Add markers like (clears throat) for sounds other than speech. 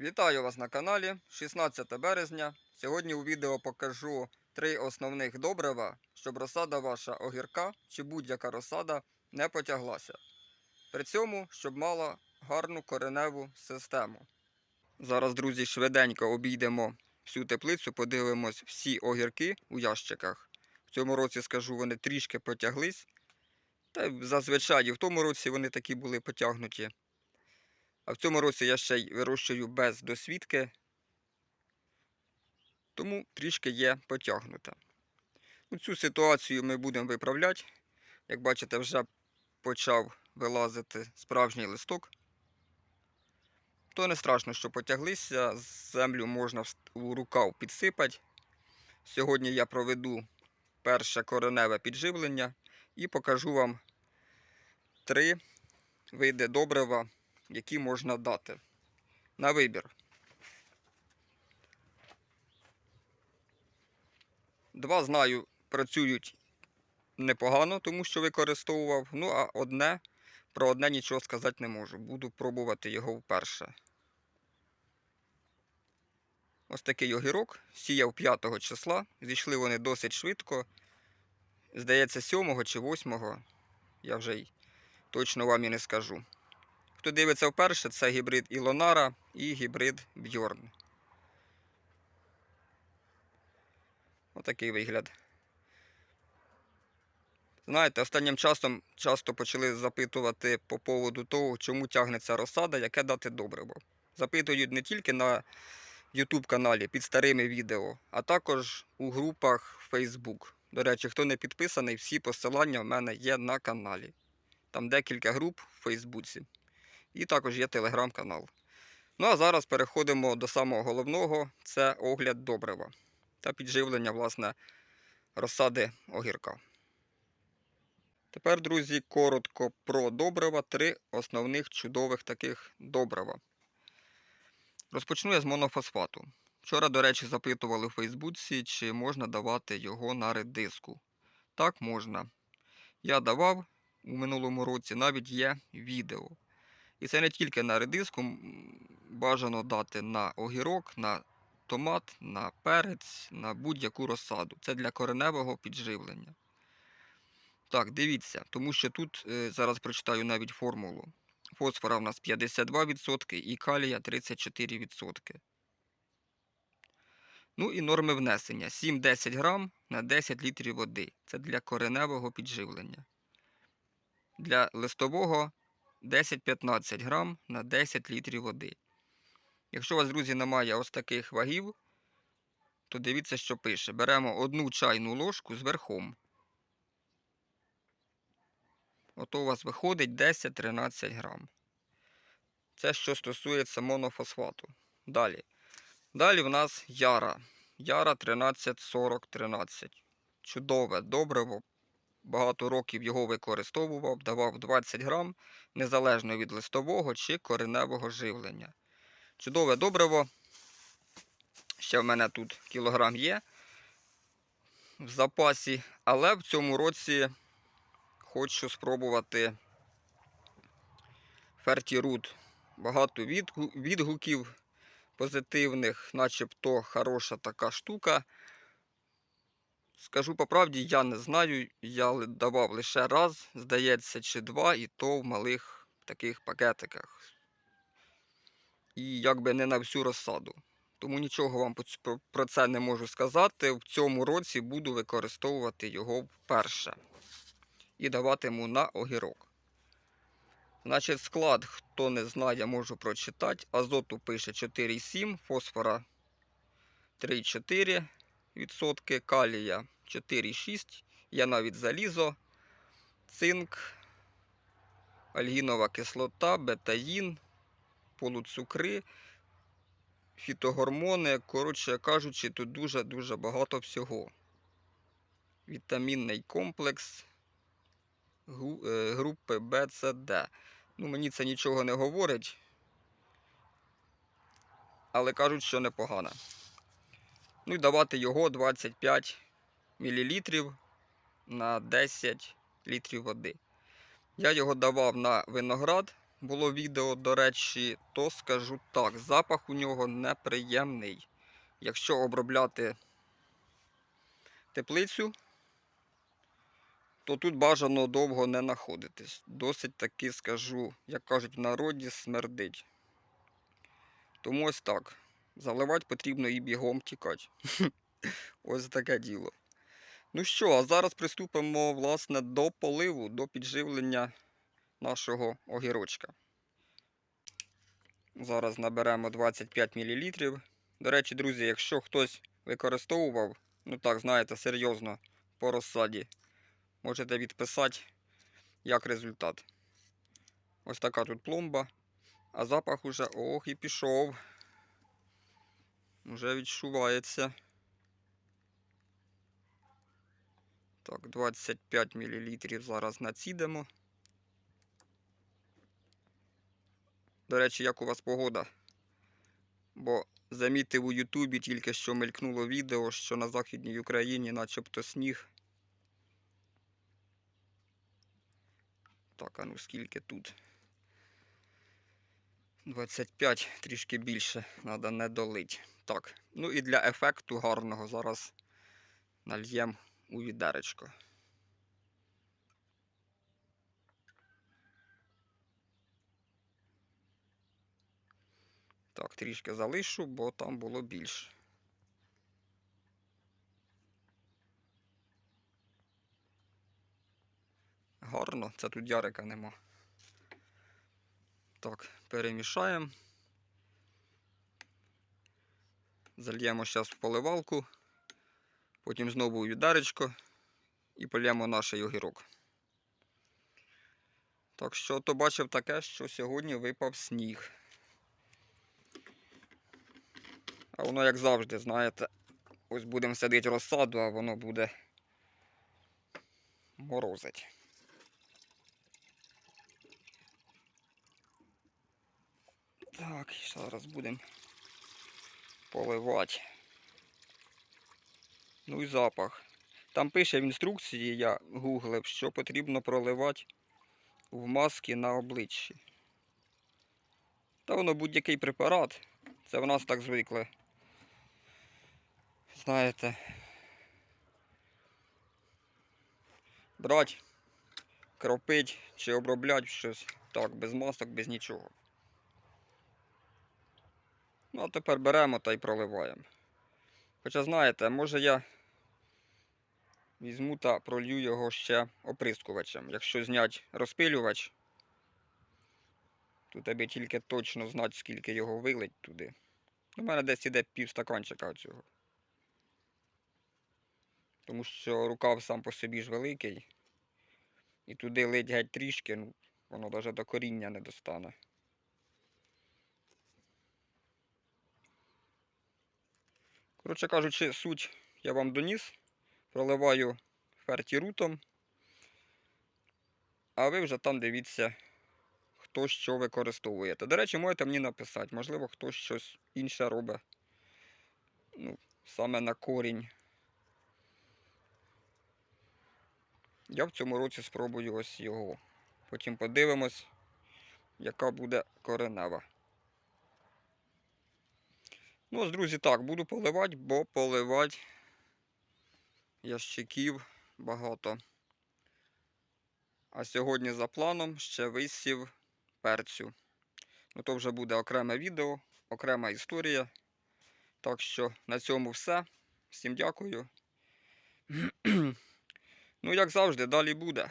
Вітаю вас на каналі 16 березня. Сьогодні у відео покажу три основних добрива, щоб розсада ваша огірка чи будь-яка розсада не потяглася. При цьому, щоб мала гарну кореневу систему. Зараз, друзі, швиденько обійдемо всю теплицю, подивимось всі огірки у ящиках. В цьому році, скажу, вони трішки потяглись. Та зазвичай і в тому році вони такі були потягнуті. А в цьому році я ще й вирощую без досвідки, тому трішки є потягнута. У цю ситуацію ми будемо виправляти. Як бачите, вже почав вилазити справжній листок. То не страшно, що потяглися, землю можна у рукав підсипати. Сьогодні я проведу перше кореневе підживлення і покажу вам три види добрива які можна дати. На вибір. Два знаю, працюють непогано, тому що використовував. Ну, а одне, про одне нічого сказати не можу. Буду пробувати його вперше. Ось такий огірок. Сіяв 5 числа. Зійшли вони досить швидко. Здається, 7 чи 8. Я вже й точно вам і не скажу. Хто дивиться вперше, це гібрид Ілонара і гібрид Бьорн. Отакий вигляд. Знаєте, останнім часом часто почали запитувати по поводу того, чому тягнеться розсада, яке дати добриво. Запитують не тільки на YouTube каналі під старими відео, а також у групах Facebook. До речі, хто не підписаний, всі посилання в мене є на каналі. Там декілька груп в Фейсбуці. І також є телеграм-канал. Ну а зараз переходимо до самого головного це огляд добрива та підживлення, власне, розсади огірка. Тепер, друзі, коротко про добрива. Три основних чудових таких добрива. Розпочну я з монофосфату. Вчора, до речі, запитували в Фейсбуці, чи можна давати його на редиску. Так, можна. Я давав у минулому році, навіть є відео. І це не тільки на редиску, бажано дати на огірок, на томат, на перець, на будь-яку розсаду. Це для кореневого підживлення. Так, дивіться, тому що тут е, зараз прочитаю навіть формулу. Фосфора в нас 52% і калія 34%. Ну і норми внесення 7-10 грам на 10 літрів води. Це для кореневого підживлення. Для листового 10-15 грам на 10 літрів води. Якщо у вас, друзі, немає ось таких вагів, то дивіться, що пише. Беремо одну чайну ложку з верхом. Ото у вас виходить 10-13 грам. Це що стосується монофосфату. Далі. Далі в нас яра. Яра 13-40-13. Чудове добриво. Багато років його використовував, давав 20 грам, незалежно від листового чи кореневого живлення. Чудове добриво. Ще в мене тут кілограм є в запасі, але в цьому році хочу спробувати фертірут. Багато відгуків позитивних, начебто хороша така штука. Скажу по правді, я не знаю. Я давав лише раз, здається, чи два, і то в малих таких пакетиках. І якби не на всю розсаду. Тому нічого вам про- це не можу сказати. В цьому році буду використовувати його вперше. І даватиму на огірок. Значить, склад, хто не знає, можу прочитати. Азоту пише 4,7, фосфора 3,4 відсотки, калія 4,6, є навіть залізо, цинк, альгінова кислота, бетаїн, полуцукри, фітогормони. Коротше кажучи, тут дуже-дуже багато всього. Вітамінний комплекс е, групи Б. Ну, мені це нічого не говорить, але кажуть, що непогано. Ну і давати його 25 мл на 10 літрів води. Я його давав на виноград було відео, до речі, то скажу так, запах у нього неприємний. Якщо обробляти теплицю, то тут бажано довго не знаходитись. Досить таки скажу, як кажуть в народі, смердить. Тому ось так. Заливати потрібно і бігом тікати. (laughs) Ось таке діло. Ну що, а зараз приступимо власне до поливу, до підживлення нашого огірочка. Зараз наберемо 25 мл. До речі, друзі, якщо хтось використовував, ну так, знаєте, серйозно по розсаді, можете відписати як результат. Ось така тут пломба, а запах уже ох і пішов. Уже відчувається. Так, 25 мл зараз націдемо. До речі, як у вас погода? Бо замітив у Ютубі тільки що мелькнуло відео, що на Західній Україні начебто сніг. Так, а ну скільки тут? 25, трішки більше, треба не долить. Так, ну і для ефекту гарного зараз нальємо у відеречко. Так, трішки залишу, бо там було більше. Гарно, це тут ярика нема. Так, перемішаємо. Зальємо зараз в поливалку, потім знову у відеречко і полємо наш огірок. Так що то бачив таке, що сьогодні випав сніг. А воно, як завжди, знаєте, ось будемо садити розсаду, а воно буде морозить. Так, зараз будемо поливати. Ну і запах. Там пише в інструкції, я гуглив, що потрібно проливати в маски на обличчі. Та воно будь-який препарат. Це в нас так звикли. Знаєте. Брати, кропить чи обробляти щось так, без масок, без нічого. Ну, а тепер беремо та й проливаємо. Хоча, знаєте, може я візьму та пролью його ще оприскувачем. Якщо зняти розпилювач, то тобі тільки точно знати, скільки його вилить туди. У мене десь іде пів стаканчика цього. Тому що рукав сам по собі ж великий. І туди лить геть трішки, ну, воно навіть до коріння не достане. Коротше кажучи, суть я вам доніс. Проливаю фертірутом. А ви вже там дивіться, хто що використовуєте. До речі, можете мені написати, можливо, хтось щось інше робить. Ну, саме на корінь. Я в цьому році спробую ось його. Потім подивимось, яка буде коренева. Ну, ось, друзі, так, буду поливати, бо поливати ящиків багато. А сьогодні за планом ще висів перцю. Ну, то вже буде окреме відео, окрема історія. Так що на цьому все. Всім дякую. (clears throat) Ну, як завжди, далі буде.